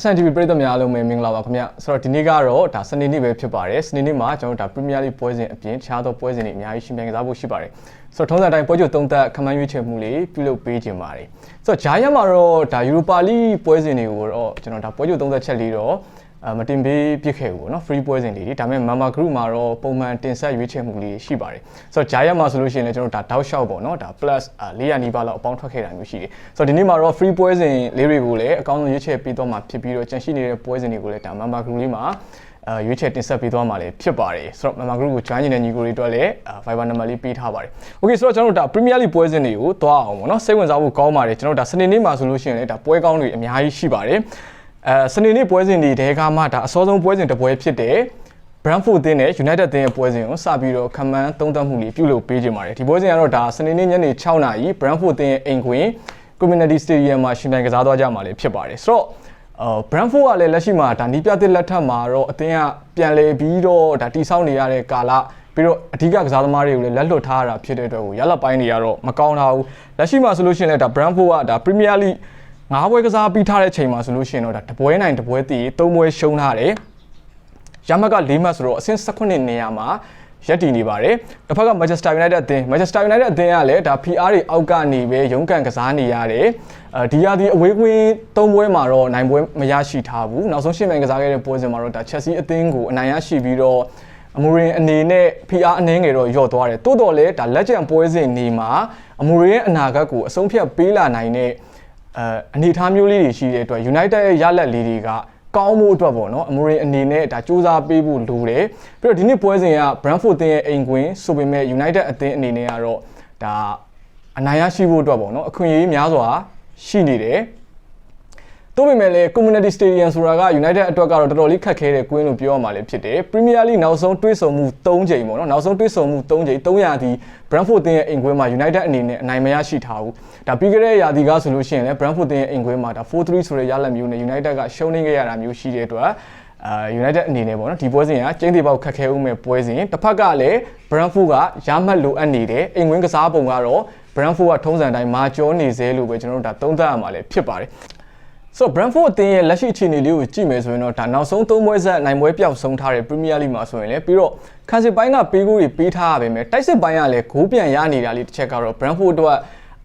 အဆန် TV ပရိသတ်များအားလုံးပဲမင်္ဂလာပါခင်ဗျဆိုတော့ဒီနေ့ကတော့ဒါစနေနေ့ပဲဖြစ်ပါတယ်စနေနေ့မှာကျွန်တော်တို့ဒါ Premier League ပွဲစဉ်အပြင်တခြားသောပွဲစဉ်တွေအများကြီးရှင်ပြိုင်ကစားဖို့ရှိပါတယ်ဆိုတော့ထုံးစံအတိုင်းပွဲချုပ်သုံးသက်ခမန်းရွေးချယ်မှုလေးပြုလုပ်ပေးခြင်းပါတယ်ဆိုတော့ဂျာယန်မှာတော့ဒါ Europa League ပွဲစဉ်တွေကိုတော့ကျွန်တော်ဒါပွဲချုပ်သုံးသက်ချက်လေးတော့အ မတင်ပေးပြစ်ခဲ့ဘူးပေါ့နော် free ပွဲစဉ်လေးတွေဒါပေမဲ့ Mama Group မှာတော့ပုံမှန်တင်ဆက်ရွေးချယ်မှုလေးရှိပါတယ်ဆိုတော့ဂျာယန်မှာဆိုလို့ရှိရင်လည်းကျွန်တော်တို့ဒါ doubt shot ပေါ့နော်ဒါ plus 400နီးပါးလောက်အပေါင်းထွက်ခဲ့တာမျိုးရှိတယ်ဆိုတော့ဒီနေ့မှာတော့ free ပွဲစဉ်လေးတွေကိုလည်းအကောင်းဆုံးရွေးချယ်ပေးတော့မှာဖြစ်ပြီးတော့ကြန့်ရှိနေတဲ့ပွဲစဉ်တွေကိုလည်းဒါ Mama Group လေးမှာအဲရွေးချယ်တင်ဆက်ပေးသွားမှာလည်းဖြစ်ပါတယ်ဆိုတော့ Mama Group ကို join နေတဲ့ညီကိုတွေအတွက်လည်း Viber number လေးပေးထားပါတယ်။ Okay ဆိုတော့ကျွန်တော်တို့ဒါ Premier League ပွဲစဉ်တွေကိုသွားအောင်ပေါ့နော်စိတ်ဝင်စားဖို့ကောင်းပါတယ်ကျွန်တော်တို့ဒါစနေနေ့မှာဆိုလို့ရှိရင်လည်းဒါပွဲကောင်းတွေအများကြီးရှိပါတယ်။ အဲစနေနေ့ပွဲစဉ်တွေတဲကမှဒါအစောဆုံးပွဲစဉ်တစ်ပွဲဖြစ်တဲ့ Brentford တင်းနဲ့ United တင်းရဲ့ပွဲစဉ်ကိုစပြီးတော့ခံမှန်းသုံးသပ်မှုလေးပြုလုပ်ပေးခြင်းပါတယ်ဒီပွဲစဉ်ကတော့ဒါစနေနေ့ညနေ6နာရီ Brentford တင်းရဲ့အိမ်ကွင်း Community Stadium မှာရှင်ပြိုင်ကစားသွားကြမှာလည်းဖြစ်ပါတယ်ဆိုတော့အာ Brentford ကလည်းလက်ရှိမှာဒါနီးပြတဲ့လက်ထက်မှာတော့အသင်းကပြန်လည်ပြီးတော့ဒါတိစောက်နေရတဲ့ကာလပြီးတော့အဓိကကစားသမားတွေကိုလည်းလက်လွတ်ထားရတာဖြစ်တဲ့အတွက်ကိုရလက်ပိုင်းတွေကတော့မကောင်းတာဘူးလက်ရှိမှာဆိုလို့ရှိရင်လည်းဒါ Brentford ကဒါ Premier League ငါးပွဲကစားပြီးထားတဲ့ချိန်မှာဆိုလို့ရှိရင်တော့ဒါတပွဲနိုင်တပွဲတည်သုံးပွဲရှုံးထားတယ်ရမက်က၄မှတ်ဆိုတော့အဆင့်18နေရာမှာရက်တည်နေပါတယ်တစ်ဖက်က Manchester United အသင်း Manchester United အသင်းကလည်းဒါ PR တွေအောက်ကနေပဲရုန်းကန်ကစားနေရတယ်အဲဒီရာဒီအဝေးကွင်း၃ပွဲမှာတော့နိုင်ပွဲမရရှိထားဘူးနောက်ဆုံးရှင်းမြန်ကစားခဲ့တဲ့ပွဲစဉ်မှာတော့ဒါ Chelsea အသင်းကိုအနိုင်ရရှိပြီးတော့အမူရင်အနေနဲ့ PR အနှင်းငယ်တော့ညော့သွားတယ်တိုးတော်လဲဒါလက်ကျန်ပွဲစဉ်နေမှာအမူရင်ရဲ့အနာဂတ်ကိုအဆုံးဖြတ်ပေးလာနိုင်တဲ့ အဲအနေအထားမျိုးလေးတွေရှိတဲ့အတွက် United ရဲ့ရလက်လေးတွေကကောင်းမှုအတွက်ပေါ့နော်အမူရီအနေနဲ့ဒါစူးစမ်းပေးဖို့လိုတယ်ပြီးတော့ဒီနေ့ပွဲစဉ်က Brentford အသင်းရဲ့အိမ်ကွင်းဆိုပေမဲ့ United အသင်းအနေနဲ့ကတော့ဒါအနိုင်ရရှိဖို့အတွက်ပေါ့နော်အခွင့်အရေးများစွာရှိနေတယ် သို့ပေမဲ့လည်း Community Stadium ဆိုတာက United အတွက်ကတော့တော်တော်လေးခက်ခဲတဲ့ကွင်းလို့ပြောရမှာလည်းဖြစ်တယ် Premier League နောက်ဆုံးတွေးဆုံမှု3ချိန်ပေါ့နော်နောက်ဆုံးတွေးဆုံမှု3ချိန်300ဒီ Brentford တင်းရဲ့အိမ်ကွင်းမှာ United အနေနဲ့အနိုင်မရရှိထားဘူးဒါပြီးခဲ့တဲ့ရာသီကဆိုလို့ရှိရင်လည်း Brentford တင်းရဲ့အိမ်ကွင်းမှာဒါ4-3ဆိုတဲ့ရလဒ်မျိုးနဲ့ United ကရှုံးနေခဲ့ရတာမျိုးရှိတဲ့အတွက်အာ United အနေနဲ့ပေါ့နော်ဒီပွဲစဉ်ကကျင်းသေးပေါက်ခက်ခဲဦးမဲ့ပွဲစဉ်တစ်ဖက်ကလည်း Brentford ကရမှတ်လိုအပ်နေတယ်အိမ်ကွင်းကစားပုံကတော့ Brentford ကထုံးစံတိုင်းမာကျောနေစေလို့ပဲကျွန်တော်တို့ဒါသုံးသပ်ရမှာလည်းဖြစ်ပါတယ် ဆိုတော့ Brentford အသင်းရဲ့လက်ရှိအခြေအနေလေးကိုကြည့်မယ်ဆိုရင်တော့ဒါနောက်ဆုံးသုံးပွဲဆက်နိုင်ပွဲပျောက်ဆုံးထားတဲ့ Premier League မှာဆိုရင်လည်းပြီးတော့ခန်းစစ်ပိုင်းကပေးဂိုးတွေပေးထားရပါမယ်တိုက်စစ်ပိုင်းကလည်းဂိုးပြန်ရနေတာလေးတစ်ချက်ကတော့ Brentford အတွက်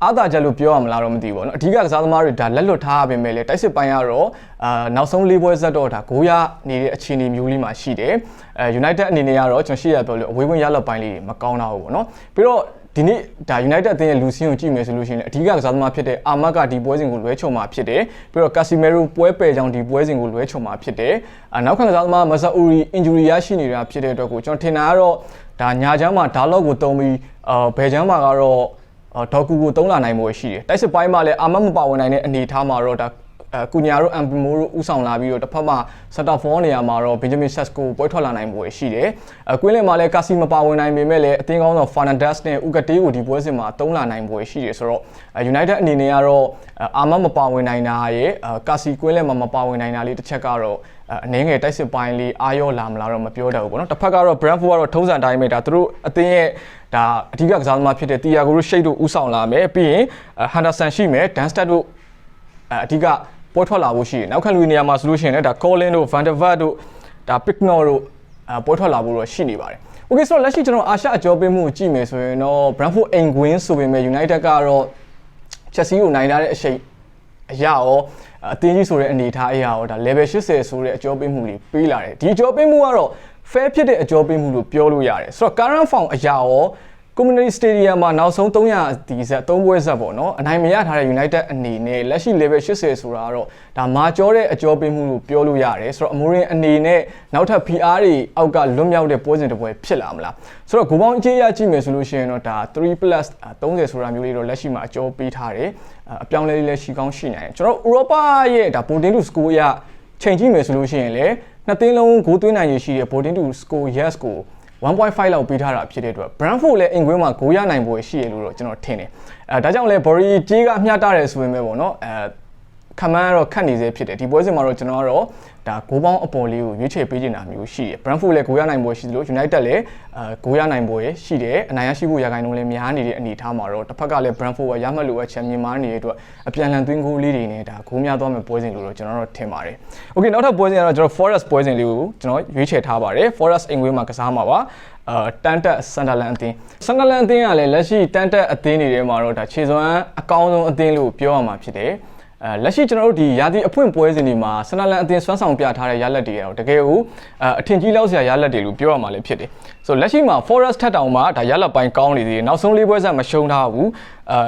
အားသာချက်လို့ပြောရမလားတော့မသိဘူးပေါ့နော်အဓိကကစားသမားတွေဒါလက်လွတ်ထားရပါမယ်လေတိုက်စစ်ပိုင်းကတော့အာနောက်ဆုံးလေးပွဲဆက်တော့ဒါဂိုးရနေတဲ့အခြေအနေမျိုးလေးမှာရှိတယ်အဲ United အနေနဲ့ကတော့ကျွန်တော်ရှိရပြောလို့အဝေးဝင်ရလက်ပိုင်းလေးတွေမကောင်းတော့ဘူးပေါ့နော်ပြီးတော့ ဒီနေ့ဒါ United အသင်းရဲ့လူစင်းကိုကြည့်မယ်ဆိုလို့ရှိရင်အဓိကကစားသမားဖြစ်တဲ့အာမတ်ကဒီပွဲစဉ်ကိုလွဲချုံမှာဖြစ်တယ်ပြီးတော့ Casemiro ပွဲပယ်ကြောင့်ဒီပွဲစဉ်ကိုလွဲချုံမှာဖြစ်တယ်အနောက်ခံကစားသမား Masauri injury ရရှိနေတာဖြစ်တဲ့အတွက်ကိုကျွန်တော်ထင်တာကတော့ဒါညာချမ်းမှာဒါလော့ကိုတုံးပြီးအာဘယ်ချမ်းမှာကတော့ဒေါ်ကူကိုတုံးလာနိုင်မှုရှိတယ်တိုက်စစ်ပိုင်းမှာလည်းအာမတ်မပါဝင်နိုင်တဲ့အနေအထားမှာတော့ဒါ အဲကုညာတို့အမ်ပမိုတို့ဥဆောင်လာပြီးတော့တစ်ဖက်မှာစက်တာဖောနေရာမှာတော့ဘင်ဂျမင်ဆက်ကိုပွဲထွက်လာနိုင်မှုရှိတယ်။အကွင်းလင်မှာလည်းကာစီမပါဝင်နိုင်ပေမဲ့လည်းအသင်းကောင်းဆောင်ဖာနန်ဒက်စ်နဲ့ဥကတေးကိုဒီပွဲစဉ်မှာတုံးလာနိုင်မှုရှိတယ်ဆိုတော့ United အနေနဲ့ကတော့အာမမပါဝင်နိုင်တာရဲ့ကာစီကွင်းလင်မှာမပါဝင်နိုင်တာလေးတစ်ချက်ကတော့အနေငယ်တိုက်စစ်ပိုင်းလေးအာရောလာမလားတော့မပြောတတ်ဘူးပေါ့နော်။တစ်ဖက်ကတော့ Brentford ကတော့ထုံးစံတိုင်းပဲဒါသူတို့အသင်းရဲ့ဒါအဓိကကစားသမားဖြစ်တဲ့တီယာဂိုတို့ရှိတ်တို့ဥဆောင်လာမယ်ပြီးရင်ဟန်ဒါဆန်ရှိမယ်ဒန်စတက်တို့အဓိက ပွဲထွက်လာဖို့ရှိတယ်နောက်ခံလူနေရာမှာဆိုလို့ရှိရင်လည်းဒါ Colin တို့ Van der Vaart တို့ဒါ Picknor တို့အဲပွဲထွက်လာဖို့တော့ရှိနေပါတယ် Okay ဆိုတော့လက်ရှိကျွန်တော်အာရှအကျော်ပေးမှုကိုကြည့်မယ်ဆိုရင်တော့ Brentford အိမ်ကွင်းဆိုပေမဲ့ United ကတော့ Chelsea ကိုနိုင်ထားတဲ့အချိန်အရာရောအတင်းကြီးဆိုတဲ့အနေအထားအရာရောဒါ level 80ဆိုတဲ့အကျော်ပေးမှုတွေပေးလာတယ်ဒီအကျော်ပေးမှုကတော့ fair ဖြစ်တဲ့အကျော်ပေးမှုလို့ပြောလို့ရတယ်ဆိုတော့ current form အရာရော community stadium မှာနောက်ဆုံး300ဒီဆက်3ပွဲဆက်ပေါ့နော်အနိုင်မရထားတဲ့ United အနေနဲ့လက်ရှိ level 80ဆိုတာကတော့ဒါမာကျော်တဲ့အကျော်ပေးမှုလို့ပြောလို့ရတယ်ဆိုတော့အမိုရင်အနေနဲ့နောက်ထပ် PR တွေအောက်ကလွတ်မြောက်တဲ့ပွဲစဉ်တစ်ပွဲဖြစ်လာမလားဆိုတော့ဂိုးပေါင်းအခြေရကြည့်မယ်ဆိုလို့ရှိရင်တော့ဒါ3 plus 30ဆိုတာမျိုးလေးတော့လက်ရှိမှာအကျော်ပေးထားတယ်အပြောင်းလဲလေးလည်းရှိကောင်းရှိနိုင်တယ်ကျွန်တော်ဥရောပရဲ့ဒါ Boarding to School အရချိန်ကြည့်မယ်ဆိုလို့ရှိရင်လည်းနှစ်သင်းလုံးဂိုးသွင်းနိုင်ရရှိတဲ့ Boarding to School yes ကို 1.5လောက်ပေးထားတာဖြစ်တဲ့အတွက် Brentford လည်းအင်ကွင်းမှာဂိုးရနိုင်ပွဲရှိရလို့တော့ကျွန်တော်ထင်တယ်အဲဒါကြောင့်လဲ Bori ကြေးကမျှတတယ်ဆိုပေမဲ့ပေါ့နော်အဲ ခမန်းကတော့ခတ်နေစေဖြစ်တယ်ဒီပွဲစဉ်မှာတော့ကျွန်တော်ကတော့ဒါဂိုးပေါင်းအပေါ်လေးကိုရွေးချယ်ပေးချင်တာမျိုးရှိတယ် Brentford လည်းဂိုးရနိုင်ပွဲရှိသလို United လည်းအဲဂိုးရနိုင်ပွဲရှိတယ်အနိုင်ရရှိဖို့ရာခိုင်နှုန်းလည်းများနေတဲ့အနေအထားမှာတော့တစ်ဖက်ကလည်း Brentford ကရမှတ်လို့အချက်မြင်မာနေတဲ့အတွက်အပြန်လန်သွင်းဂိုးလေးတွေနဲ့ဒါဂိုးများသွားမဲ့ပွဲစဉ်လို့တော့ကျွန်တော်တို့ထင်ပါတယ်။ Okay နောက်ထပ်ပွဲစဉ်ကတော့ကျွန်တော် Forest ပွဲစဉ်လေးကိုကျွန်တော်ရွေးချယ်ထားပါတယ် Forest အင်္ဂွေးမှာကစားမှာပါအာတန်တက်ဆန်ဒါလန်အသင်းဆန်ဒါလန်အသင်းကလည်းလက်ရှိတန်တက်အသင်းတွေထဲမှာတော့ဒါခြေစွမ်းအကောင်းဆုံးအသင်းလို့ပြောရမှာဖြစ်တယ် အဲလက်ရှိကျွန်တော်တို့ဒီရာသီအဖွင့်ပွဲစဉ်တွေမှာဆန်ဒါလန်အသင်းစွမ်းဆောင်ပြထားတဲ့ရလက်တွေကတော့တကယ်ကိုအထင်ကြီးလောက်စရာရလက်တွေလို့ပြောရမှာလည်းဖြစ်တယ်ဆိုလက်ရှိမှာ Forest ထက်တောင်မှဒါရလက်ပိုင်းကောင်းနေသေးတယ်နောက်ဆုံးလေးပွဲဆက်မရှုံးထားဘူးအဲ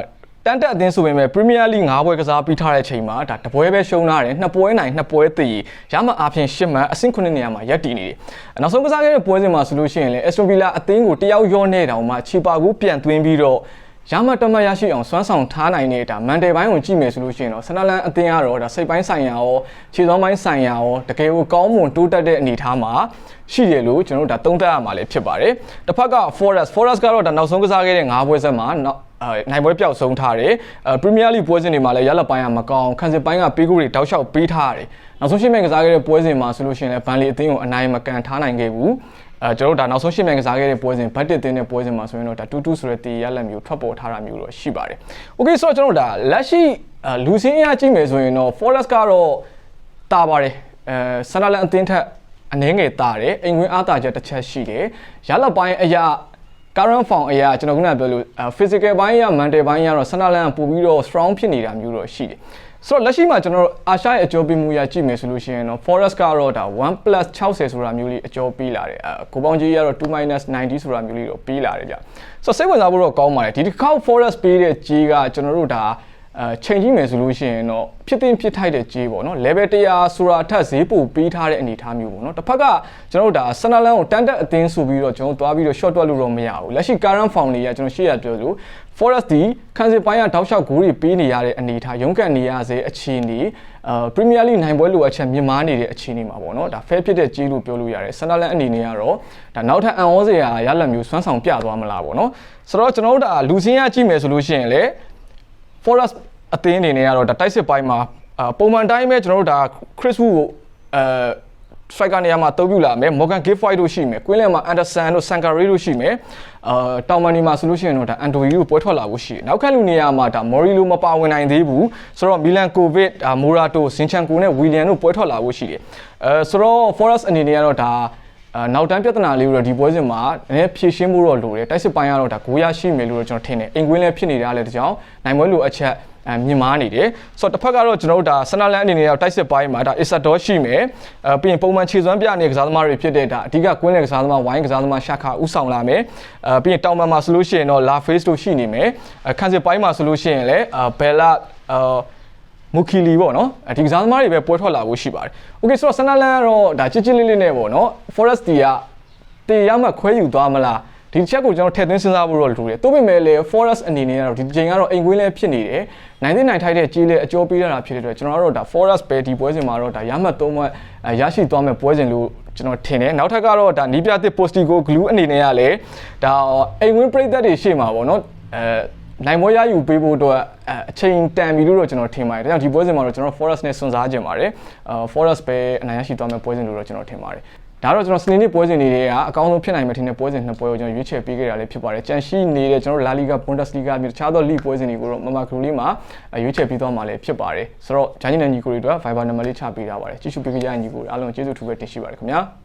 တန်တက်အသင်းဆိုပေမဲ့ Premier League ၅ပွဲကစားပြီးထားတဲ့ချိန်မှာဒါတပွဲပဲရှုံးထားတယ်နှစ်ပွဲနိုင်နှစ်ပွဲတည်ရမအားဖြင့်၈မှတ်အဆင့်9နေရာမှာရပ်တည်နေတယ်နောက်ဆုံးကစားခဲ့တဲ့ပွဲစဉ်မှာဆိုလို့ရှိရင်လည်း Aston Villa အသင်းကိုတယောက်ရောနေတောင်မှချီပါကူပြန်သွင်းပြီးတော့ ရမတ်တမတ်ရရှိအောင်စွမ်းဆောင်ထားနိုင်နေတာမန်တယ်ပိုင်းကိုကြည့်မယ်ဆိုလို့ရှိရင်တော့ဆနလန်အသင်းကတော့ဒါစိတ်ပိုင်းဆိုင်ရာရောခြေသောပိုင်းဆိုင်ရာရောတကယ်ကိုကောင်းမွန်တိုးတက်တဲ့အနေအထားမှာရှိတယ်လို့ကျွန်တော်တို့ဒါသုံးသပ်ရမှာလည်းဖြစ်ပါတယ်တစ်ဖက်က Forest Forest ကတော့ဒါနောက်ဆုံးကစားခဲ့တဲ့၅ပွဲဆက်မှာနောက်အဲနိုင်ပွဲပျောက်ဆုံးထားတယ်အဲပရီးမီးယားလိပွဲစဉ်တွေမှာလည်းရလက်ပိုင်းကမကောင်းခံစစ်ပိုင်းကပေးကူတွေတောက်လျှောက်ပေးထားရတယ်နောက်ဆုံးရှင်းမဲ့ကစားခဲ့တဲ့ပွဲစဉ်မှာဆိုလို့ရှိရင်လည်းဗန်လီအသင်းကိုအနိုင်မကန်ထားနိုင်ခဲ့ဘူးအဲကျွန်တော်တို့ဒါနောက်ဆုံးရှင်းမြန်ကစားခဲ့တဲ့ပွဲစဉ်ဘတ်တစ်တင်းတဲ့ပွဲစဉ်မှာဆိုရင်တော့ဒါတူတူဆိုတဲ့တီရလက်မျိုးထွက်ပေါ်ထားတာမျိုးတော့ရှိပါတယ်။ Okay ဆိုတော့ကျွန်တော်တို့ဒါလက်ရှိလူစင်းအရာကြည့်မယ်ဆိုရင်တော့ Forest ကတော့တာပါတယ်အဲဆန်ဒါလန်အသင်းထက်အနှဲငယ်တာတယ်အိမ်ဝင်အားတာချက်တစ်ချက်ရှိတယ်။ရလက်ပိုင်းအရာ current form အရာကျွန်တော်ခုနကပြောလို့ physical ဘိုင်းရ mental ဘိုင်းရတော့ဆန်ဒါလန်ပို့ပြီးတော့ strong ဖြစ်နေတာမျိုးတော့ရှိတယ် ဆိုတော့လက်ရှိမှာကျွန်တော်တို့အာရှရဲ့အကျော်ပေးမှုရကြည့်မယ်ဆိုလို့ရှိရင်တော့ Forest ကတော့ဒါ1 60ဆိုတာမျိုးလေးအကျော်ပေးလာတယ်အဲကိုပေါင်းကြီးကတော့2 90ဆိုတာမျိုးလေးတော့ပေးလာတယ်ဗျဆိုတော့စိတ်ဝင်စားဖို့တော့ကောင်းပါတယ်ဒီတစ်ခေါက် Forest ပေးတဲ့ကြီးကကျွန်တော်တို့ဒါ အဲချိန်ကြည့်မယ်ဆိုလို့ရှိရင်တော့ဖြစ်တင်ဖြစ်ထိုက်တဲ့ကြေးပေါ့နော် level 100ဆိုတာအထက်ဈေးပို့ပေးထားတဲ့အနေအထားမျိုးပေါ့နော်တစ်ဖက်ကကျွန်တော်တို့ဒါဆန်နလန်ကိုတန်တက်အသင်းဆိုပြီးတော့ကျွန်တော်သွားပြီးတော့ short တွက်လို့တော့မရဘူးလက်ရှိ current form တွေကကျွန်တော်ရှေ့ရပြောလို့ Forest ဒီခန်းစစ်ပိုင်းကတောက်လျှောက်ဂိုးတွေပေးနေရတဲ့အနေအထားရုန်းကန်နေရစေအခြေအနေအာ Premier League နိုင်ပွဲလိုအပ်ချက်မြင့်မားနေတဲ့အခြေအနေမှာပေါ့နော်ဒါ fair ဖြစ်တဲ့ကြေးလို့ပြောလို့ရတယ်ဆန်နလန်အနေနဲ့ကတော့ဒါနောက်ထပ်အန်ဩစရာရလက်မျိုးစွမ်းဆောင်ပြသွားမလားပေါ့နော်ဆိုတော့ကျွန်တော်တို့ဒါလူစင်းရကြည့်မယ်ဆိုလို့ရှိရင်လေ Forest အသင်းအနေနဲ့ကတော့ဒါတိုက်စစ်ပိုင်းမှာပုံမှန်တိုင်းပဲကျွန်တော်တို့ဒါ Chris Wu ကိုအဲ striker နေရာမှာတိုးပြလာမယ် Morgan Giftwhite တို့ရှိမယ် Quinlan မှာ Anderson တို့ Sankari တို့ရှိမယ်အာတောင်မန်နီမှာဆိုလို့ရှိရင်တော့ဒါ Antoine တို့ပွဲထွက်လာဖို့ရှိတယ်နောက်ခက်လူနေရာမှာဒါ Morilo မပါဝင်နိုင်သေးဘူးဆိုတော့ Milan Kovic ဒါ Morato Zinchenko နဲ့ William တို့ပွဲထွက်လာဖို့ရှိတယ်အဲဆိုတော့ Forest အနေနဲ့ကတော့ဒါ အာနောက်တန်းပြဿနာလေးကိုတော့ဒီပွဲစဉ်မှာနည်းနည်းဖြေရှင်းဖို့တော့လိုတယ်တိုက်စစ်ပိုင်းကတော့ဒါဂိုးရရှိမယ်လို့တော့ကျွန်တော်ထင်တယ်အိမ်ကွင်းလည်းဖြစ်နေတာလည်းတကြောင်နိုင်ပွဲလိုအချက်အမြင်မားနေတယ်ဆိုတော့တစ်ဖက်ကတော့ကျွန်တော်တို့ဒါဆနာလန်အနေနဲ့တိုက်စစ်ပိုင်းမှာဒါ Isador ရှိမယ်အဲပြီးရင်ပုံမှန်ခြေစွမ်းပြနေတဲ့ကစားသမားတွေဖြစ်တဲ့ဒါအဓိကကွင်းလေကစားသမားဝိုင်းကစားသမားရှာခါဥဆောင်လာမယ်အဲပြီးရင်တောင်ပန်မှာဆိုလို့ရှိရင်တော့ La Face တို့ရှိနေမယ်အခန်းစစ်ပိုင်းမှာဆိုလို့ရှိရင်လည်းဘယ်လာအာ မူခီလီပေါ့နော်ဒီကစားသမားတွေပဲပွဲထွက်လာဖို့ရှိပါတယ်။ Okay ဆိုတော့ဆန်နာလန်ကတော့ဒါချစ်ချစ်လေးလေးနဲ့ပေါ့နော် Forest တီကတေရမှခွဲယူသွားမလားဒီချက်ကိုကျွန်တော်ထည့်သွင်းစဉ်းစားဖို့တော့လိုတယ်။သို့ပေမဲ့လည်း Forest အနေနဲ့ကတော့ဒီချိန်ကတော့အိမ်ကွင်းလည်းဖြစ်နေတယ်။နိုင်တဲ့နိုင်ထိုက်တဲ့ကြီးလည်းအကျိုးပေးရတာဖြစ်တဲ့အတွက်ကျွန်တော်တို့ဒါ Forest ပဲဒီပွဲစဉ်မှာတော့ဒါရမှတ်သုံးမှတ်ရရှိသွားမဲ့ပွဲစဉ်လို့ကျွန်တော်ထင်တယ်။နောက်ထပ်ကတော့ဒါနီးပြသစ် Postigo Glue အနေနဲ့ကလည်းဒါအိမ်ဝင်းပရိသတ်တွေရှေ့မှာပေါ့နော်အဲ နိုင်မွေးရယူပေးဖို့အတွက်အချိန်တန်ပြီလို့တော့ကျွန်တော်ထင်ပါတယ်။ဒါကြောင့်ဒီပွဲစဉ်မှာတော့ကျွန်တော် Forest နဲ့စွန့်စားကြပါတယ်။အာ Forest ပဲအနိုင်ရရှိသွားမယ့်ပွဲစဉ်လို့တော့ကျွန်တော်ထင်ပါတယ်။ဒါတော့ကျွန်တော်စနေနေ့ပွဲစဉ်တွေကအကောင်းဆုံးဖြစ်နိုင်မယ့်ထင်တဲ့ပွဲစဉ်နှစ်ပွဲကိုကျွန်တော်ရွေးချယ်ပေးခဲ့တာလည်းဖြစ်ပါတယ်။ကြန့်ရှိနေတဲ့ကျွန်တော် La Liga, Bundesliga အပြင်တခြားသော league ပွဲစဉ်တွေကိုတော့မမကရူလေးမှာရွေးချယ်ပေးသွားမှာလည်းဖြစ်ပါတယ်။ဆိုတော့ဂျာနီနဲ့ညီကိုတွေအတွက် Viber နံပါတ်လေးချပေးထားပါတယ်။ကြည့်ရှုပေးကြတဲ့ညီကိုတွေအားလုံးကျေးဇူးထူးပဲတင်ရှိပါတယ်ခင်ဗျာ။